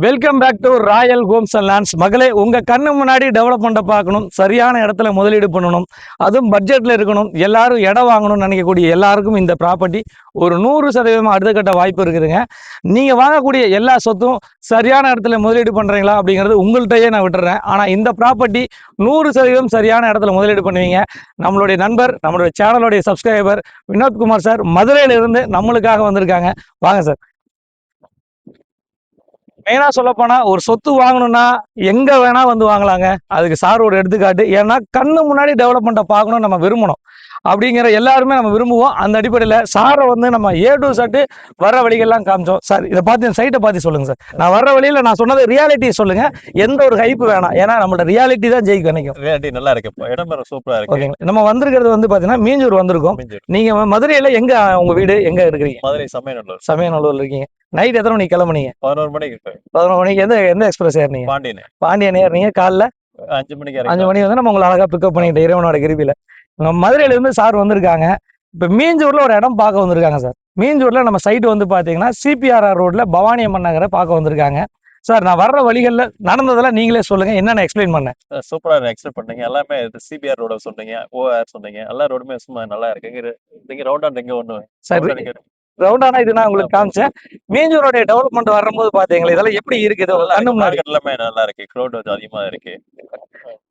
Welcome back to Royal Homes and Lands மகளே உங்கள் கண்ணு முன்னாடி டெவலப்மெண்ட்டை பார்க்கணும். சரியான இடத்துல முதலீடு பண்ணணும். அதுவும் பட்ஜெட்டில் இருக்கணும். எல்லாரும் இடம் வாங்கணும்னு நினைக்கக்கூடிய எல்லாருக்கும் இந்த ப்ராப்பர்ட்டி ஒரு நூறு சதவீதம் அடுத்த கட்ட வாய்ப்பு இருக்குதுங்க. நீங்கள் வாங்கக்கூடிய எல்லா சொத்தும் சரியான இடத்துல முதலீடு பண்ணுறீங்களா அப்படிங்கிறது உங்கள்கிட்டயே நான் விட்டுறேன். ஆனால் இந்த ப்ராப்பர்ட்டி நூறு சதவீதம் சரியான இடத்துல முதலீடு பண்ணுவீங்க. நம்மளுடைய நண்பர் நம்மளுடைய சேனலுடைய சப்ஸ்கிரைபர் வினோத்குமார் சார் மதுரையிலிருந்து நம்மளுக்காக வந்திருக்காங்க. வாங்க சார். மெயினா சொல்ல போனா ஒரு சொத்து வாங்கணும்னா எங்க வேணா வந்து வாங்கலாங்க. அதுக்கு சார் ஒரு எடுத்துக்காட்டு ஏன்னா கண்ணு முன்னாடி டெவலப்மெண்ட்டை பார்க்கணும் நம்ம விரும்பணும். அப்படிங்கிற எல்லாருமே நம்ம விரும்புவோம். அந்த அடிப்படையில் சாரை வந்து நம்ம ஏ டு சட்டு வர வழிகள்லாம் காமிச்சோம். சார் இதை பார்த்து சைட்டை பார்த்து சொல்லுங்க சார். நான் வர வழியில் நான் சொன்னது ரியாலிட்டி சொல்லுங்க. எந்த ஒரு ஹைப்பு வேணாம். ஏன்னா நம்மளோட ரியாலிட்டி தான் ஜெயிக்க நினைக்கும் ரியாலிட்டி நல்லா இருக்கு. இடம் வேற சூப்பரா இருக்கு. ஓகேங்களா? நம்ம வந்திருக்கிறது வந்து பார்த்தீங்கன்னா மீஞ்சூர் வந்திருக்கோம். அமைஞ்சிருக்கு. நீங்க மதுரையில எங்க உங்க வீடு எங்க இருக்கிறீங்க? மதுரை சமயநல்லூர். சமயநல்லூர்ல இருக்கீங்க. நைட் எத்தனை மணிக்கு கிளம்புனீங்க? பதினோரு மணிக்கு. பதினொரு மணிக்கு எந்த எந்த எக்ஸ்பிரஸ் ஏறினீங்க? பாண்டியன். பாண்டியன் ஏறினீங்க? காலைல? அஞ்சு மணிக்கு அஞ்சு மணிக்கு வந்து நம்ம உங்களை அழகா பிக்கப் பண்ணிட்டு இறைவனோட கிருபியில. மதுரையில இருந்து சார் வந்திருக்காங்க. இப்ப மீஞ்சூர்ல ஒரு இடம் பார்க்க வந்திருக்காங்க சார். மீஞ்சூர்ல நம்ம சைட் வந்து பாத்தீங்கன்னா சிபிஆர்ஆர் ரோட்ல பவானி அம்மன் நகரை பார்க்க வந்திருக்காங்க. சார் நான் வர்ற வழிகள்ல நடந்ததெல்லாம் நீங்களே சொல்லுங்க. என்னென்ன எக்ஸ்பிளைன் பண்ணேன் சூப்பரா எக்ஸ்பிளைன் பண்ணீங்க. எல்லாமே சிபிஆர் ரோட சொன்னீங்க ஓஆர் சொன்னீங்க. எல்லா ரோடுமே சும்மா நல்லா இருக்கு இங்க நீங்க ரவுண்டா நீங்க ஒண்ணு சார் ரவுண்டானா இது நான் உங்களுக்கு காமிச்சேன். மீஞ்சூரோடைய டெவலப்மெண்ட் வரும்போது பாத்தீங்களா இதெல்லாம் எப்படி இருக்குது? நல்லா கண்ணு இருக்கு. முன்னாடி. market எல்லாமே நல்லா இருக்கு. க்ரௌட் அதிகமா இருக்கு.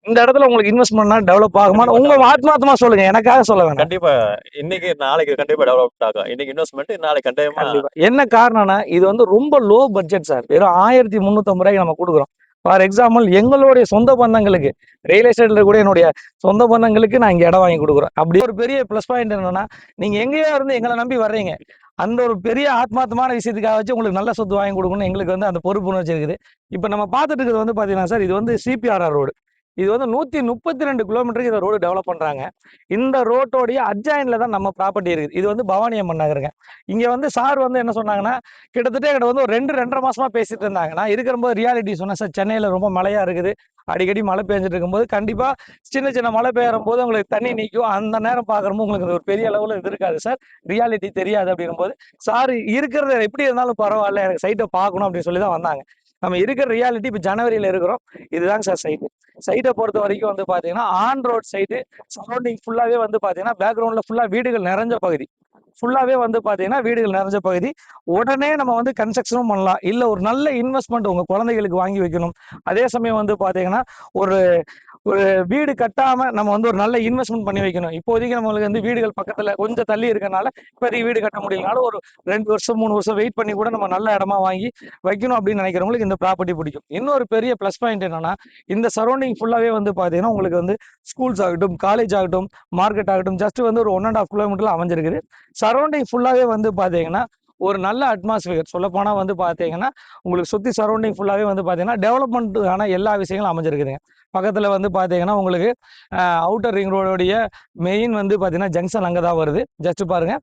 இந்த இடத்துல உங்களுக்கு இன்வெஸ்ட் பண்ணா டெவலப் ஆகுமா? உங்க ஆத்மார்த்தமா சொல்லுங்க. எனக்காக சொல்ல வேணாம். கண்டிப்பா. இன்னைக்கு நாளைக்கு கண்டிப்பா டெவலப் ஆகும். இன்னைக்கு இன்வெஸ்ட்மெண்ட் நாளைக்கு கண்டிப்பா. என்ன காரணம்னா இது வந்து ரொம்ப லோ பட்ஜெட் சார் வெறும் ஆயிரத்தி முந்நூற்றம்பது ரூபாய்க்கு நம்ம கொடுக்குறோம். ஃபார் எக்ஸாம்பிள் எங்களுடைய சொந்த பந்தங்களுக்கு ரியல் எஸ்டேட்ல கூட என்னுடைய சொந்த பந்தங்களுக்கு நான் இங்க இடம் வாங்கி கொடுக்குறோம். அப்படி ஒரு பெரிய ப்ளஸ் பாயிண்ட் என்னன்னா நீங்க எங்கேயோ இருந்து எங்களை நம்பி வர்றீங்க. அந்த ஒரு பெரிய ஆத்மார்த்தமான விஷயத்துக்காக வச்சு உங்களுக்கு நல்ல சொத்து வாங்கி கொடுக்கணும் எங்களுக்கு வந்து அந்த பொறுப்புணர்ச்சி இருக்குது. இப்போ நம்ம பார்த்துட்டு இருக்கிறது வந்து பார்த்தீங்கன்னா சார் இது வந்து சிபிஆர்ஆர் ரோடு இது வந்து நூத்தி முப்பத்தி ரெண்டு கிலோமீட்டருக்கு இந்த ரோடு டெவலப் பண்றாங்க. இந்த ரோட்டோடைய அட்ஜாயின்ல தான் நம்ம ப்ராப்பர்ட்டி இருக்குது. இது வந்து பவானி அம்மன் நகருங்க. இங்க வந்து சார் வந்து என்ன சொன்னாங்கன்னா கிட்டத்தட்ட என்கிட்ட வந்து ஒரு ரெண்டு ரெண்டரை மாசமா பேசிட்டு இருந்தாங்கன்னா நான் இருக்கிற போது ரியாலிட்டி சொன்னேன் சார் சென்னையில ரொம்ப மழையா இருக்குது. அடிக்கடி மழை பெஞ்சிட்டு இருக்கும்போது கண்டிப்பா சின்ன சின்ன மழை பெய்யும் போது உங்களுக்கு தண்ணி நிற்கும் அந்த நேரம் பார்க்குறப்போ உங்களுக்கு ஒரு பெரிய அளவுல இது இருக்காது சார். ரியாலிட்டி தெரியாது அப்படிங்கும்போது சார் இருக்கிறது எப்படி இருந்தாலும் பரவாயில்ல. எனக்கு சைட்டை பார்க்கணும் அப்படின்னு சொல்லி தான் வந்தாங்க. நம்ம இருக்கிற ரியாலிட்டி இப்போ ஜனவரியில இருக்கிறோம். இதுதாங்க சார் சைட்டு சைட்டை பொறுத்த வரைக்கும் வந்து பார்த்தீங்கன்னா ஆன் ரோட் சைடு சரௌண்டிங் ஃபுல்லாகவே வந்து பார்த்தீங்கன்னா பேக்ரவுண்டில் ஃபுல்லாக வீடுகள் நிறைஞ்ச பகுதி. ஃபுல்லாகவே வந்து பார்த்தீங்கன்னா வீடுகள் நிறைஞ்ச பகுதி. உடனே நம்ம வந்து கன்ஸ்ட்ரக்ஷனும் பண்ணலாம். இல்லை ஒரு நல்ல இன்வெஸ்ட்மெண்ட் உங்கள் குழந்தைகளுக்கு வாங்கி வைக்கணும். அதே சமயம் வந்து பார்த்தீங்கன்னா ஒரு ஒரு வீடு கட்டாம நம்ம வந்து ஒரு நல்ல இன்வெஸ்ட்மெண்ட் பண்ணி வைக்கணும். இப்போதைக்கு நம்மளுக்கு வந்து வீடுகள் பக்கத்துல கொஞ்சம் தள்ளி இருக்கனால இப்போதைக்கு வீடு கட்ட முடியலனாலும் ஒரு ரெண்டு வருஷம் மூணு வருஷம் வெயிட் பண்ணி கூட நம்ம நல்ல இடமா வாங்கி வைக்கணும் அப்படின்னு நினைக்கிறவங்களுக்கு இந்த ப்ராப்பர்ட்டி பிடிக்கும். இன்னொரு பெரிய ப்ளஸ் பாயிண்ட் என்னன்னா இந்த சரௌண்டிங் ஃபுல்லாவே வந்து பாத்தீங்கன்னா உங்களுக்கு வந்து ஸ்கூல்ஸ் ஆகட்டும் காலேஜ் ஆகட்டும் மார்க்கெட் ஆகட்டும் ஜஸ்ட் வந்து ஒரு ஒன் அண்ட் ஆஃப் கிலோமீட்டர்ல அமைஞ்சிருக்குது. சரௌண்டிங் ஃபுல்லாவே வந்து பாத்தீங்கன்னா ஒரு நல்ல அட்மாஸ்பியர் சொல்லப்போனால் வந்து பார்த்தீங்கன்னா உங்களுக்கு சுற்றி சரௌண்டிங் ஃபுல்லாகவே வந்து பார்த்தீங்கன்னா டெவலப்மெண்ட்டுக்கான எல்லா விஷயங்களும் அமைஞ்சிருக்குதுங்க. பக்கத்தில் வந்து பார்த்தீங்கன்னா உங்களுக்கு அவுட்டர் ரிங் ரோடோடைய மெயின் வந்து பார்த்தீங்கன்னா ஜங்ஷன் அங்கே தான் வருது. ஜஸ்ட் பாருங்க.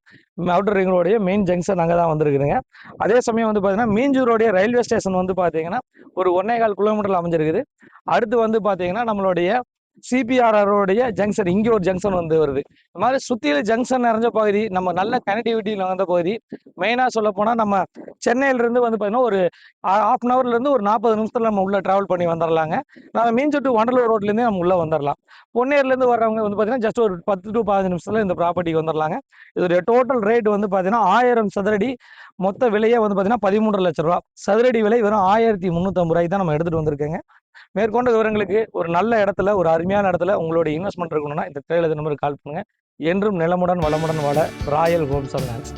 அவுட்டர் ரிங் ரோடைய மெயின் ஜங்ஷன் அங்கே தான் வந்திருக்குதுங்க. அதே சமயம் வந்து பார்த்தீங்கன்னா மீஞ்சூரோடைய ரயில்வே ஸ்டேஷன் வந்து பார்த்தீங்கன்னா ஒரு ஒன்னே கால் கிலோமீட்டரில் அமைஞ்சிருக்குது. அடுத்து வந்து பார்த்தீங்கன்னா நம்மளுடைய சிபிஆர்ஆரோடைய ஜங்ஷன் இங்கே ஒரு ஜங்ஷன் வந்து வருது. இந்த மாதிரி சுற்றியில் ஜங்ஷன் நிறைஞ்ச பகுதி நம்ம நல்ல கனெக்டிவிட்டியில் வந்த பகுதி. மெயினாக சொல்ல போனால் நம்ம சென்னையிலேருந்து வந்து பார்த்தீங்கன்னா ஒரு ஹாஃப் அன் ஹவர்லேருந்து ஒரு நாற்பது நிமிஷத்தில் நம்ம உள்ளே ட்ராவல் பண்ணி வந்துடலாங்க நம்ம மீன்சொட்டு வண்டலூர் ரோட்லேருந்தே நம்ம உள்ளே வந்துடலாம் பொன்னேர்லேருந்து வர்றவங்க வந்து பார்த்தீங்கன்னா ஜஸ்ட் ஒரு பத்து டு பதினஞ்சு நிமிஷத்தில் இந்த ப்ராப்பர்ட்டிக்கு வந்துடலாங்க இதோடைய டோட்டல் ரேட் வந்து பார்த்தீங்கன்னா ஆயிரம் சதுரடி மொத்த விலையே வந்து பார்த்தீங்கன்னா பதிமூன்று லட்ச ரூபா. சதுரடி விலை வெறும் ஆயிரத்தி முந்நூற்றம்பது ரூபாய்க்கு தான் நம்ம எடுத்துகிட்டு வந்திருக்கேங்க. மேற்கொண்ட விவரங்களுக்கு ஒரு நல்ல இடத்துல ஒரு அருமையான இடத்துல உங்களுடைய இன்வெஸ்ட்மெண்ட் இருக்கணும்னா இந்த திரையில நம்பருக்கு கால் பண்ணுங்க. என்றும் நிலமுடன் வளமுடன் வாழ ராயல் ஹோம்ஸ் அண்ட் லேண்ட்ஸ்